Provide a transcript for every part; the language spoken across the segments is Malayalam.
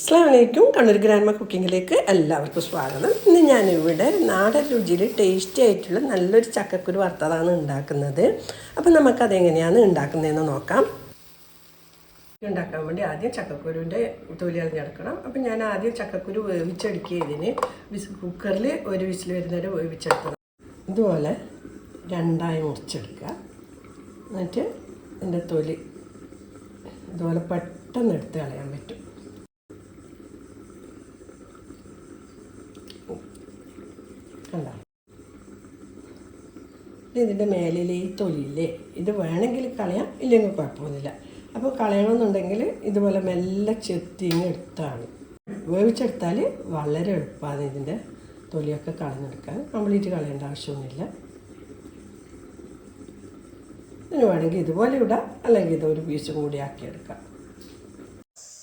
അസ്സാം വലൈക്കും കണ്ണൂർ ഗ്രാൻഡ്മ കുക്കിങ്ങിലേക്ക് എല്ലാവർക്കും സ്വാഗതം. ഇന്ന് ഞാനിവിടെ നാടൻ രുചിയിൽ ടേസ്റ്റി ആയിട്ടുള്ള നല്ലൊരു ചക്കക്കുരു വറുത്തതാണ് ഉണ്ടാക്കുന്നത്. അപ്പം നമുക്കതെങ്ങനെയാണ് ഉണ്ടാക്കുന്നതെന്ന് നോക്കാം. ഉണ്ടാക്കാൻ വേണ്ടി ആദ്യം ചക്കക്കുരുവിന്റെ തൊലി അളിഞ്ഞെടുക്കണം അപ്പം ഞാൻ ആദ്യം ചക്കക്കുരു വേവിച്ചെടുക്കിയതിന് വിസ് കുക്കറിൽ ഒരു വിസിൽ വരുന്നവരെ വേവിച്ചെടുക്കണം ഇതുപോലെ രണ്ടായി മുറിച്ചെടുക്കുക. എന്നിട്ട് എന്റെ തൊലി ഇതുപോലെ പെട്ടെന്ന് എടുത്ത് കളയാൻ പറ്റും. കണ്ടോ. ഇതിന്റെ മേലിലെ ഈ തൊലിയില്ലേ? ഇത് വേണമെങ്കിൽ കളയാം ഇല്ലെങ്കിൽ കുഴപ്പമൊന്നുമില്ല. അപ്പോൾ കളയണമെന്നുണ്ടെങ്കിൽ ഇതുപോലെ മെല്ലെ ചെത്തിങ്ങ് എടുത്താണ്. വേവിച്ചെടുത്താൽ വളരെ എളുപ്പമാണ് ഇതിന്റെ തൊലിയൊക്കെ കളഞ്ഞെടുക്കാൻ. കംപ്ലീറ്റ് കളയേണ്ട ആവശ്യമൊന്നുമില്ല. ഇനി വേണമെങ്കിൽ ഇതുപോലെ ഇടാം അല്ലെങ്കിൽ ഇതൊരു പീസും കൂടി ആക്കിയെടുക്കാം.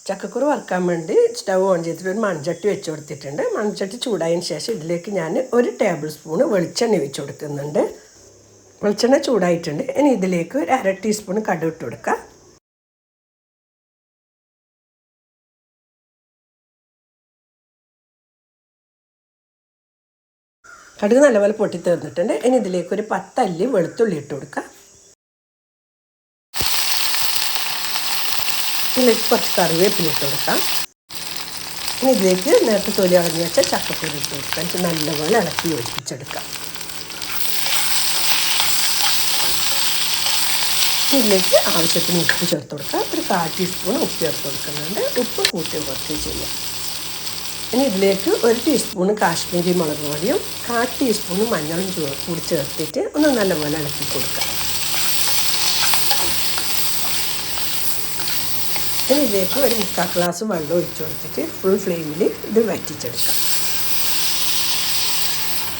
ചക്കക്കുരു വറുക്കാൻ വേണ്ടി സ്റ്റവ് ഓൺ ചെയ്തിട്ട് ഒരു മൺചട്ടി വെച്ച് കൊടുത്തിട്ടുണ്ട്. മൺചട്ടി ചൂടായതിന് ശേഷം ഇതിലേക്ക് ഞാൻ ഒരു ടേബിൾ സ്പൂണ് വെളിച്ചെണ്ണ വെച്ച് കൊടുക്കുന്നുണ്ട്. വെളിച്ചെണ്ണ ചൂടായിട്ടുണ്ട്. ഇനി ഇതിലേക്ക് ഒരു അര ടീസ്പൂൺ കടുക് ഇട്ട് കൊടുക്കാം കടുക് നല്ലപോലെ പൊട്ടി തീർന്നിട്ടുണ്ട് ഇനി ഇതിലേക്ക് ഒരു പത്തല്ലി വെളുത്തുള്ളി ഇട്ട് കൊടുക്കാം ഇതിലേക്ക് കുറച്ച് കറിവേപ്പില ഇട്ട് കൊടുക്കാം. ഇനി ഇതിലേക്ക് നേരത്തെ തൊലി അളഞ്ഞ് വെച്ച ചക്കപ്പൊടി ഇട്ട് കൊടുക്കാം. എന്നിട്ട് നല്ലപോലെ ഇളക്കി യോജിപ്പിച്ചെടുക്കാം. ഇതിലേക്ക് ആവശ്യത്തിന് ഉപ്പ് ചേർത്ത് കൊടുക്കാം. ഒരു കാൽ ടീസ്പൂൺ ഉപ്പ് ചേർത്ത് കൊടുക്കുന്നുണ്ട്. ഉപ്പ് കൂട്ടി കുറച്ച് ചെയ്യാം. ഇനി ഇതിലേക്ക് ഒരു ടീസ്പൂൺ കാശ്മീരി മുളക് പൊടിയും കാൽ ടീസ്പൂൺ മഞ്ഞളും കൂടി ചേർത്തിട്ട് ഒന്ന് നല്ലപോലെ ഇളക്കി കൊടുക്കാം. ഇനി ഇതിലേക്ക് ഒരു മുക്കാൽ ഗ്ലാസ് വെള്ളം ഒഴിച്ചു കൊടുത്തിട്ട് ഫുൾ ഫ്ലെയിമിൽ ഇത് വറ്റിച്ചെടുക്കാം.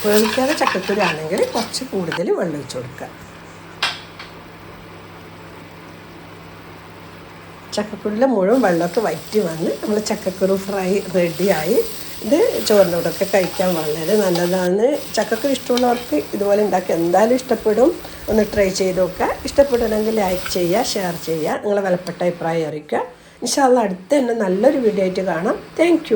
വേവിക്കാതെ ചക്കക്കുരു ആണെങ്കിൽ കുറച്ച് കൂടുതൽ വെള്ളം ഒഴിച്ചു കൊടുക്കുക. ചക്കക്കുരുവിലെ മുഴുവൻ വെള്ളമൊക്കെ വറ്റി വന്ന് നമ്മൾ ചക്കക്കുരു ഫ്രൈ റെഡിയായി. ഇത് ചോറിനോടൊക്കെ കഴിക്കാൻ വളരെ നല്ലതാണ്. ചക്കക്കുരു ഇഷ്ടമുള്ളവർക്ക് ഇതുപോലെ ഉണ്ടാക്കി എന്തായാലും ഇഷ്ടപ്പെടും. ഒന്ന് ട്രൈ ചെയ്ത് നോക്കുക. ഇഷ്ടപ്പെടണമെങ്കിൽ ലൈക്ക് ചെയ്യുക ഷെയർ ചെയ്യുക. നിങ്ങളെ വിലപ്പെട്ട അഭിപ്രായം അറിയിക്കുക. ഇൻഷാല്ല അടുത്ത തന്നെ നല്ലൊരു വീഡിയോ ആയിട്ട് കാണാം. താങ്ക്